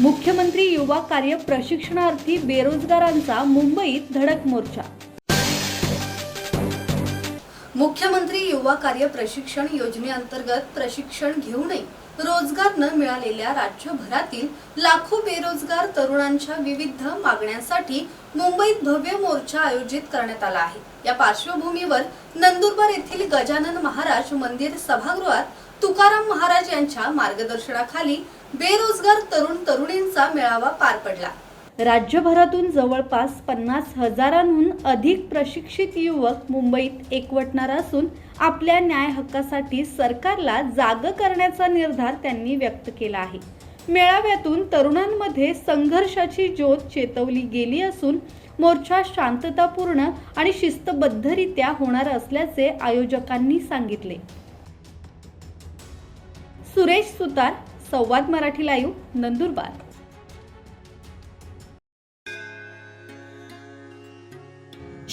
मुख्यमंत्री युवा कार्य प्रशिक्षणार्थी बेरोजगारांचा मुंबईत धडक मोर्चा. मुख्यमंत्री युवा कार्य प्रशिक्षण योजनेअंतर्गत प्रशिक्षण घेऊनही नये. न मिळालेल्या राज्यभरातील लाखो बेरोजगार तरुणांच्या विविध मागण्यांसाठी मुंबईत भव्य मोर्चा आयोजित करण्यात आला आहे. या पार्श्वभूमीवर नंदुरबार येथील गजानन महाराज मंदिर सभागृहात तुकाराम महाराज यांच्या मार्गदर्शनाखाली बेरोजगार तरुण तरुणींचा मेळावा पार पडला. राज्यभरातून जवळपास पन्नास हजारांहून अधिक प्रशिक्षित युवक मुंबईत एकवटणार असून आपल्या न्याय हक्कासाठी सरकारला जाग करण्याचा निर्धार त्यांनी व्यक्त केला आहे. मेळाव्यातून तरुणांमध्ये संघर्षाची ज्योत चेतवली गेली असून मोर्चा शांततापूर्ण आणि शिस्तबद्धरित्या होणार असल्याचे आयोजकांनी सांगितले. सुरेश सुतार संवाद मराठी लाईव्ह नंदुरबार.